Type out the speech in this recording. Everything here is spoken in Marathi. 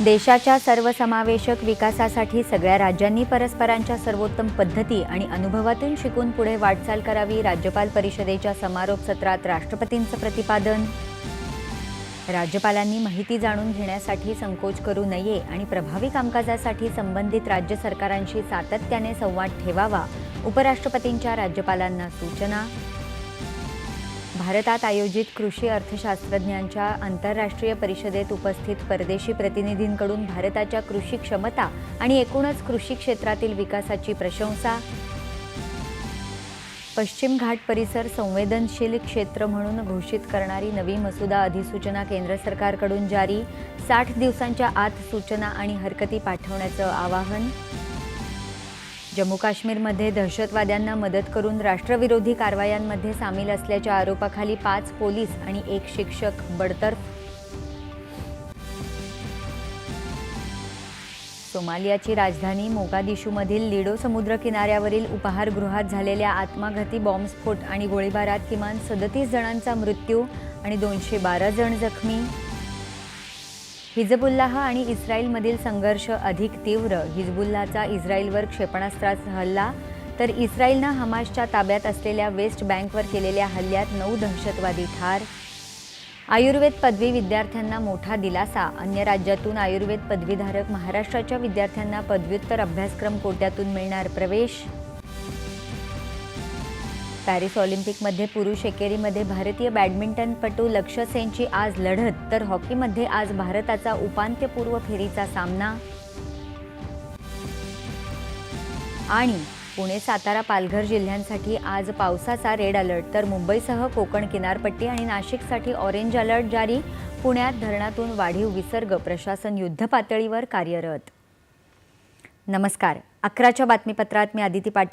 देशाच्या सर्वसमावेशक विकासासाठी सगळ्या राज्यांनी परस्परांच्या सर्वोत्तम पद्धती आणि अनुभवातून शिकून पुढे वाटचाल करावी राज्यपाल परिषदेच्या समारोप सत्रात राष्ट्रपतींचं प्रतिपादन. राज्यपालांनी माहिती जाणून घेण्यासाठी संकोच करू नये आणि प्रभावी कामकाजासाठी संबंधित राज्य सरकारांशी सातत्याने संवाद ठेवावा उपराष्ट्रपतींच्या राज्यपालांना सूचना. भारतात आयोजित कृषी अर्थशास्त्रज्ञांच्या आंतरराष्ट्रीय परिषदेत उपस्थित परदेशी प्रतिनिधींकडून भारताच्या कृषी क्षमता आणि एकूणच कृषी क्षेत्रातील विकासाची प्रशंसा पश्चिम घाट परिसर संवेदनशील क्षेत्र म्हणून घोषित करणारी नवी मसुदा अधिसूचना केंद्र सरकारकडून जारी साठ दिवसांच्या आत सूचना आणि हरकती पाठवण्याचं आवाहन जम्मू काश्मीरमध्ये दहशतवाद्यांना मदत करून राष्ट्रविरोधी कारवायांमध्ये सामील असल्याच्या आरोपाखाली पाच पोलीस आणि एक शिक्षक बडतर्फ. सोमालियाची राजधानी मोगादिशूमधील लिडो समुद्र किनाऱ्यावरील उपाहारगृहात झालेल्या आत्मघाती बॉम्बस्फोट आणि गोळीबारात किमान सदतीस जणांचा मृत्यू आणि दोनशे बारा जण जखमी. हिजबुल्लाह आणि इस्रायलमधील संघर्ष अधिक तीव्र. हिजबुल्लाचा इस्रायलवर क्षेपणास्त्राचा हल्ला. तर इस्रायलनं हमासच्या ताब्यात असलेल्या वेस्ट बँकवर केलेल्या हल्ल्यात नऊ दहशतवादी ठार. आयुर्वेद पदवी विद्यार्थ्यांना मोठा दिलासा. अन्य राज्यातून आयुर्वेद पदवीधारक महाराष्ट्राच्या विद्यार्थ्यांना पदव्युत्तर अभ्यासक्रम कोट्यातून मिळणार प्रवेश. पॅरिस ऑलिम्पिकमध्ये पुरुष एकेरीमध्ये भारतीय बॅडमिंटनपटू लक्ष्य सेनची आज लढत तर हॉकीमध्ये आज भारताचा उपांत्यपूर्व फेरीचा सामना. आणि पुणे सातारा पालघर जिल्ह्यांसाठी आज पावसाचा रेड अलर्ट तर मुंबईसह कोकण किनारपट्टी आणि नाशिकसाठी ऑरेंज अलर्ट जारी. पुण्यात धरणातून वाढीव विसर्ग प्रशासन युद्धपातळीवर कार्यरत. नमस्कार. अकराच्या बातमीपत्रात मी आदिती पाटील.